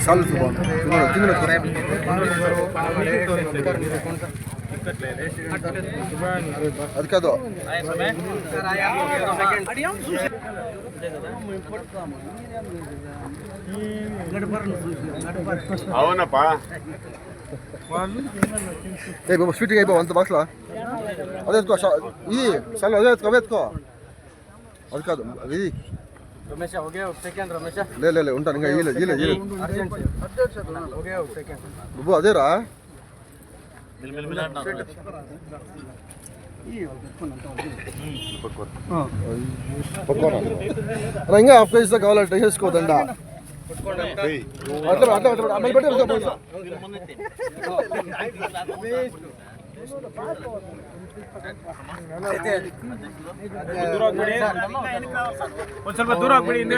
Solve అది కాదు అవునప్పా. ఏ బాబు sweet అయిపో అంత బాక్స్లా అదే ఎత్తుకో ఇది చాలా అదే ఎత్తుకో అదే అది కాదు ఇది రమేష్ లే లే ఉంటాను. ఇంకా బాబు అదేరా? ఇంకా హాఫ్ కేజీ కావాలి ట్రై చేసుకోదండ? అట్లా అట్లా అట్లా మళ్ళీ పెట్టి ಒಂದ್ ಸ್ವಲ್ಪ ದೂರ ಆಗ್ಬಿಡಿ ಹಿಂದೆ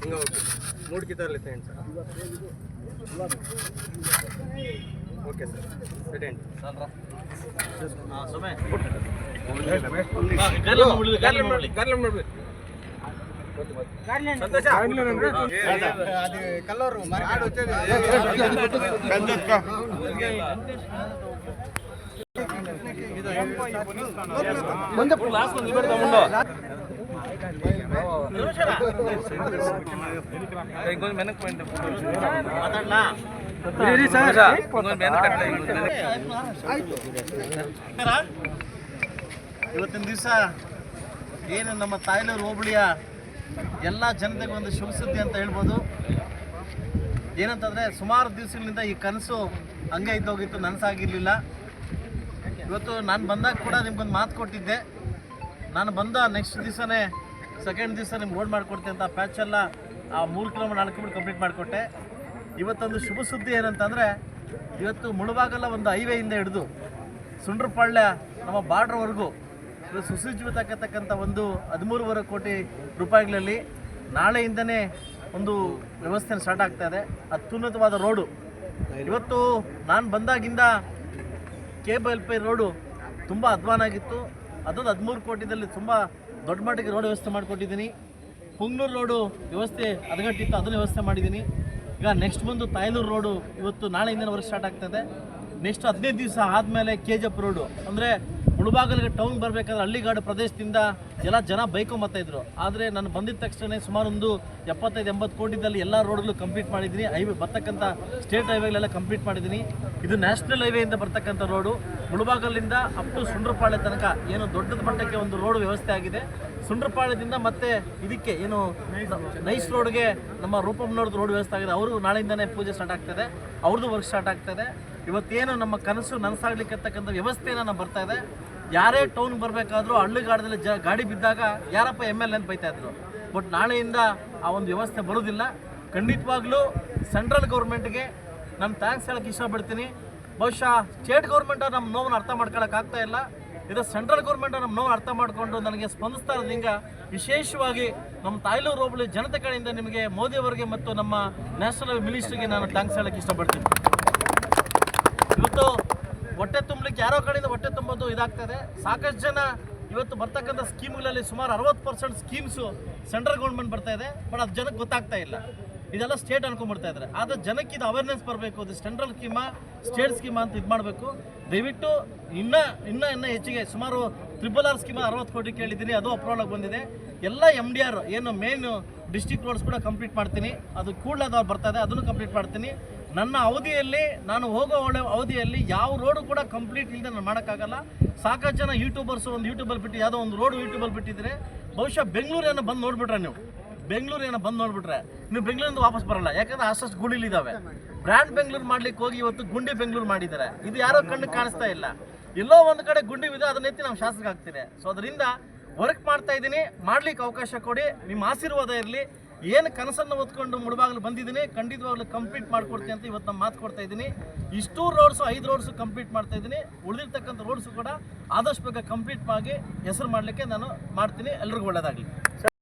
ಹಿಂಗೆ ಮೂಡ್ ಕಿತಾರಲ್ಲಿ ತೇಂಟ್ sir. Okay sir. Second Kalluru ಮುಂದೆ ಒಂದು సార్, ఇది ఈ పక్కన అండి ఈడేయండి సార్ ఆ, ఈ మూలకి ఆ, సార్ ఇంకా ఓకే మూడు కితార్లు ఎత్తేయండి సార్ ఓకే సార్ పెట్టండి అది కలర్ మరి ఆడ వచ్చేది ಇವತ್ತಿನ ದಿವಸ ಏನು ನಮ್ಮ ತಾಯ್ಲೂರು ಹೋಬಳಿಯ ಎಲ್ಲ ಜನತೆಗೆ ಒಂದು ಶುಭ ಸುದ್ದಿ ಅಂತ ಹೇಳ್ಬೋದು ಏನಂತಂದರೆ ಸುಮಾರು ದಿವಸಗಳಿಂದ ಈ ಕನಸು ಹಂಗೆ ಇದ್ದೋಗಿತ್ತು ನನಸಾಗಿರಲಿಲ್ಲ ಇವತ್ತು ನಾನು ಬಂದಾಗ ಕೂಡ ನಿಮ್ಗೊಂದು ಮಾತು ಕೊಟ್ಟಿದ್ದೆ ನಾನು ಬಂದ ನೆಕ್ಸ್ಟ್ ದಿವಸನೇ ಸೆಕೆಂಡ್ ದಿವಸ ನಿಮ್ಗೆ ರೋಡ್ ಮಾಡಿಕೊಡ್ತೀನಿ ಅಂತ ಪ್ಯಾಚ್ ಎಲ್ಲ ಆ ಮೂರು ಕಿಲೋಮೀಟರ್ ನಾಲ್ಕು ಕಿಲೋಮೀಟರ್ ಕಂಪ್ಲೀಟ್ ಮಾಡಿಕೊಟ್ಟೆ. ಇವತ್ತೊಂದು ಶುಭ ಸುದ್ದಿ ಏನಂತಂದರೆ, ಇವತ್ತು ಮುಳುಬಾಗಲ ಒಂದು ಹೈವೇಯಿಂದ ಹಿಡಿದು ಸುಂಡ್ರಪಾಳ್ಯ ನಮ್ಮ ಬಾರ್ಡ್ರ್ವರೆಗೂ ಸುಸಜ್ಜಿತಕ್ಕಂಥ ಒಂದು ಹದಿಮೂರುವರೆ ಕೋಟಿ ರೂಪಾಯಿಗಳಲ್ಲಿ ನಾಳೆಯಿಂದನೇ ಒಂದು ವ್ಯವಸ್ಥೆ ಸ್ಟಾರ್ಟ್ ಆಗ್ತಾ ಇದೆ. ಅತ್ಯುನ್ನತವಾದ ರೋಡು ಇವತ್ತು ನಾನು ಬಂದಾಗಿಂದ ಕೇಬಲ್ ಪೈ ರೋಡು ತುಂಬ ಅಧ್ವಾನ ಆಗಿತ್ತು. ಅದೊಂದು ಹದಿಮೂರು ಕೋಟಿದಲ್ಲಿ ತುಂಬ ದೊಡ್ಡ ಮಟ್ಟಿಗೆ ರೋಡ್ ವ್ಯವಸ್ಥೆ ಮಾಡಿಕೊಟ್ಟಿದ್ದೀನಿ. ಪುಂಗ್ನೂರು ರೋಡು ವ್ಯವಸ್ಥೆ ಹದಗಟ್ಟಿತ್ತು, ಅದನ್ನು ವ್ಯವಸ್ಥೆ ಮಾಡಿದ್ದೀನಿ. ಈಗ ನೆಕ್ಸ್ಟ್ ಬಂದು ತಾಯ್ಲೂರು ರೋಡು ಇವತ್ತು ನಾಳೆಯಿಂದ ವರ್ಕ್ ಸ್ಟಾರ್ಟ್ ಆಗ್ತದೆ. ನೆಕ್ಸ್ಟ್ ಹದಿನೈದು ದಿವಸ ಆದಮೇಲೆ ಕೆ ಜಿ ಎಫ್ ರೋಡು ಅಂದರೆ ಮುಳುಬಾಗಲಿಗೆ ಟೌನ್ ಬರಬೇಕಾದ್ರೆ ಹಳ್ಳಿಗಾಡು ಪ್ರದೇಶದಿಂದ ಎಲ್ಲ ಜನ ಬೈಕೊಂಬತ್ತಾಯಿದ್ರು ಆದರೆ ನಾನು ಬಂದಿದ್ದ ತಕ್ಷಣ ಸುಮಾರು ಒಂದು ಎಪ್ಪತ್ತೈದು, ಎಂಬತ್ತು ಕೋಟಿದಲ್ಲಿ ಎಲ್ಲ ರೋಡ್ಗಳು ಕಂಪ್ಲೀಟ್ ಮಾಡಿದ್ದೀನಿ. ಹೈವೇ ಬರ್ತಕ್ಕಂಥ ಸ್ಟೇಟ್ ಹೈವೇಗಳೆಲ್ಲ ಕಂಪ್ಲೀಟ್ ಮಾಡಿದ್ದೀನಿ. ಇದು ನ್ಯಾಷನಲ್ ಹೈವೇಯಿಂದ ಬರ್ತಕ್ಕಂಥ ರೋಡು ಮುಳುಬಾಗಲಿಂದ ಅಪ್ ಟು ಸುಂಡ್ರಪಾಳ್ಯ ತನಕ ಏನು ದೊಡ್ಡದ ಮಟ್ಟಕ್ಕೆ ಒಂದು ರೋಡ್ ವ್ಯವಸ್ಥೆ ಆಗಿದೆ. ಸುಂಡ್ರಪಾಳ್ಯದಿಂದ ಮತ್ತೆ ಇದಕ್ಕೆ ಏನು ನೈಸ್ ರೋಡ್ಗೆ ನಮ್ಮ ರೂಪಮ್ನವ್ರದ್ದು ರೋಡ್ ವ್ಯವಸ್ಥೆ ಆಗಿದೆ. ಅವರು ನಾಳೆಯಿಂದನೇ ಪೂಜೆ ಸ್ಟಾರ್ಟ್ ಆಗ್ತದೆ. ಅವ್ರದ್ದು ವರ್ಕ್ ಸ್ಟಾರ್ಟ್ ಆಗ್ತದೆ. ಇವತ್ತೇನು ನಮ್ಮ ಕನಸು ನನಸಾಗ್ಲಿಕ್ಕಂತಕ್ಕಂಥ ವ್ಯವಸ್ಥೆಯನ್ನು ನಾವು ಬರ್ತಾ ಇದೆ. ಯಾರೇ ಟೌನ್ ಬರಬೇಕಾದ್ರೂ ಹಳ್ಳಿಗಾಡದಲ್ಲಿ ಜ ಗಾಡಿ ಬಿದ್ದಾಗ ಯಾರಪ್ಪ ಎಂ ಎಲ್ ಅಂತ ಬೈತಾ ಇದ್ರು. ಬಟ್ ನಾಳೆಯಿಂದ ಆ ಒಂದು ವ್ಯವಸ್ಥೆ ಬರೋದಿಲ್ಲ. ಖಂಡಿತವಾಗ್ಲೂ ಸೆಂಟ್ರಲ್ ಗೌರ್ಮೆಂಟ್ಗೆ ನಾನು ಥ್ಯಾಂಕ್ಸ್ ಹೇಳಕ್ಕೆ ಇಷ್ಟಪಡ್ತೀನಿ. ಬಹುಶಃ ಸ್ಟೇಟ್ ಗೌರ್ಮೆಂಟ್ ನಮ್ಮ ನೋವನ್ನು ಅರ್ಥ ಮಾಡ್ಕೊಳಕ್ಕಾಗ್ತಾ ಇಲ್ಲ. ಇದು ಸೆಂಟ್ರಲ್ ಗೌರ್ಮೆಂಟ್ ನಮ್ಮ ನೋವು ಅರ್ಥ ಮಾಡಿಕೊಂಡು ನನಗೆ ಸ್ಪಂದಿಸ್ತಾ ಇರೋದ್ರಿಂದ ವಿಶೇಷವಾಗಿ ನಮ್ಮ ತಾಯ್ಲೂರು ಹೋಬಳಿ ಜನತೆ ಕಡೆಯಿಂದ ನಿಮಗೆ ಮೋದಿಯವರಿಗೆ ಮತ್ತು ನಮ್ಮ ನ್ಯಾಷನಲ್ ಮಿನಿಸ್ಟ್ರಿಗೆ ನಾನು ಥ್ಯಾಂಕ್ಸ್ ಹೇಳಕ್ಕೆ ಇಷ್ಟಪಡ್ತೀನಿ. ಇವತ್ತು ಹೊಟ್ಟೆ ತುಂಬಲಿಕ್ಕೆ ಯಾರೋ ಕಡೆಯಿಂದ ಹೊಟ್ಟೆ ತುಂಬೋದು ಇದಾಗ್ತದೆ. ಸಾಕಷ್ಟು ಜನ ಇವತ್ತು ಬರ್ತಕ್ಕಂಥ ಸ್ಕೀಮ್ಗಳಲ್ಲಿ ಸುಮಾರು ಅರವತ್ತು ಪರ್ಸೆಂಟ್ ಸ್ಕೀಮ್ಸು ಸೆಂಟ್ರಲ್ ಗೌರ್ಮೆಂಟ್ ಬರ್ತಾ ಇದೆ. ಬಟ್ ಅದು ಜನಕ್ಕೆ ಗೊತ್ತಾಗ್ತಾ ಇಲ್ಲ. ಇದೆಲ್ಲ ಸ್ಟೇಟ್ ಅನ್ಕೊಂಡ್ಬಿಡ್ತಾ ಇದ್ದಾರೆ ಆದರೆ ಜನಕ್ಕೆ ಇದು ಅವೇರ್ನೆಸ್ ಬರಬೇಕು. ಅದು ಸೆಂಟ್ರಲ್ ಸ್ಕೀಮಾ ಸ್ಟೇಟ್ ಸ್ಕೀಮಾ ಅಂತ ಇದು ಮಾಡಬೇಕು. ದಯವಿಟ್ಟು ಇನ್ನೂ ಇನ್ನೂ ಇನ್ನೂ ಹೆಚ್ಚಿಗೆ ಸುಮಾರು ತ್ರಿಬಲ್ ಆರ್ ಸ್ಕೀಮ್ ಅರವತ್ತು ಕೋಟಿ ಕೇಳಿದ್ದೀನಿ. ಅದು ಅಪ್ರೂವಲ್ ಆಗಿ ಬಂದಿದೆ. ಎಲ್ಲ ಎಂ ಡಿ ಆರ್ ಏನು ಮೇನ್ ಡಿಸ್ಟಿಕ್ ರೋಡ್ಸ್ ಕೂಡ ಕಂಪ್ಲೀಟ್ ಮಾಡ್ತೀನಿ. ಅದು ಕೂಡಲೇ ಅದು ಬರ್ತಾ ಇದೆ, ಅದನ್ನು ಕಂಪ್ಲೀಟ್ ಮಾಡ್ತೀನಿ. ನನ್ನ ಅವಧಿಯಲ್ಲಿ, ನಾನು ಹೋಗೋ ಅವಧಿಯಲ್ಲಿ ಯಾವ ರೋಡು ಕೂಡ ಕಂಪ್ಲೀಟ್ ಇಲ್ಲದೆ ನಾನು ಮಾಡೋಕ್ಕಾಗಲ್ಲ. ಸಾಕಷ್ಟು ಜನ ಯೂಟ್ಯೂಬರ್ಸ್ ಒಂದು ಯೂಟ್ಯೂಬಲ್ಲಿ ಬಿಟ್ಟು, ಯಾವುದೋ ಒಂದು ರೋಡು ಯೂಟ್ಯೂಬಲ್ಲಿ ಬಿಟ್ಟಿದ್ರೆ ಬಹುಶಃ ಬೆಂಗಳೂರನ್ನು ಬಂದು ನೋಡ್ಬಿಟ್ರೆ ನೀವು. ಬೆಂಗಳೂರು ಏನೋ ಬಂದು ನೋಡ್ಬಿಟ್ರೆ, ನೀವು ಬೆಂಗಳೂರಿಂದ ವಾಪಸ್ ಬರಲ್ಲ. ಯಾಕಂದ್ರೆ ಅಷ್ಟಷ್ಟು ಗುಡಿಲಿದ್ದಾವೆ ಬ್ರ್ಯಾಂಡ್ ಬೆಂಗಳೂರು ಮಾಡ್ಲಿಕ್ಕೆ ಹೋಗಿ ಇವತ್ತು ಗುಂಡಿ ಬೆಂಗಳೂರು ಮಾಡಿದ್ದಾರೆ. ಇದು ಯಾರೋ ಕಣ್ಣು ಕಾಣಿಸ್ತಾ ಇಲ್ಲ. ಎಲ್ಲೋ ಒಂದು ಕಡೆ ಇದೆ ಅದನ್ನ ಎತ್ತಿ ನಾವು ಶಾಸಕ ಆಗ್ತೀನಿ ಸೊ ಅದರಿಂದ ವರ್ಕ್ ಮಾಡ್ತಾ ಇದ್ದೀನಿ. ಮಾಡ್ಲಿಕ್ಕೆ ಅವಕಾಶ ಕೊಡಿ. ನಿಮ್ಮ ಆಶೀರ್ವಾದ ಇರಲಿ. ಏನು ಕನಸನ್ನು ಹೊತ್ಕೊಂಡು ಮುಡಬಾಗಲು ಬಂದಿದ್ದೀನಿ. ಖಂಡಿತವಾಗ್ಲೂ ಕಂಪ್ಲೀಟ್ ಮಾಡ್ಕೊಡ್ತೀನಿ ಅಂತ ಇವತ್ತು ನಾನು ಮಾತು ಕೊಡ್ತಾ ಇದ್ದೀನಿ. ಇಷ್ಟು ರೋಡ್ಸು ಐದು ರೋಡ್ಸು ಕಂಪ್ಲೀಟ್ ಮಾಡ್ತಾ ಇದ್ದೀನಿ. ಉಳಿದಿರ್ತಕ್ಕಂಥ ರೋಡ್ಸು ಕೂಡ ಆದಷ್ಟು ಬೇಗ ಕಂಪ್ಲೀಟ್ ಆಗಿ ಹೆಸರು ಮಾಡಲಿಕ್ಕೆ ನಾನು ಮಾಡ್ತೀನಿ. ಎಲ್ರಿಗೂ ಒಳ್ಳೆಯದಾಗಲಿ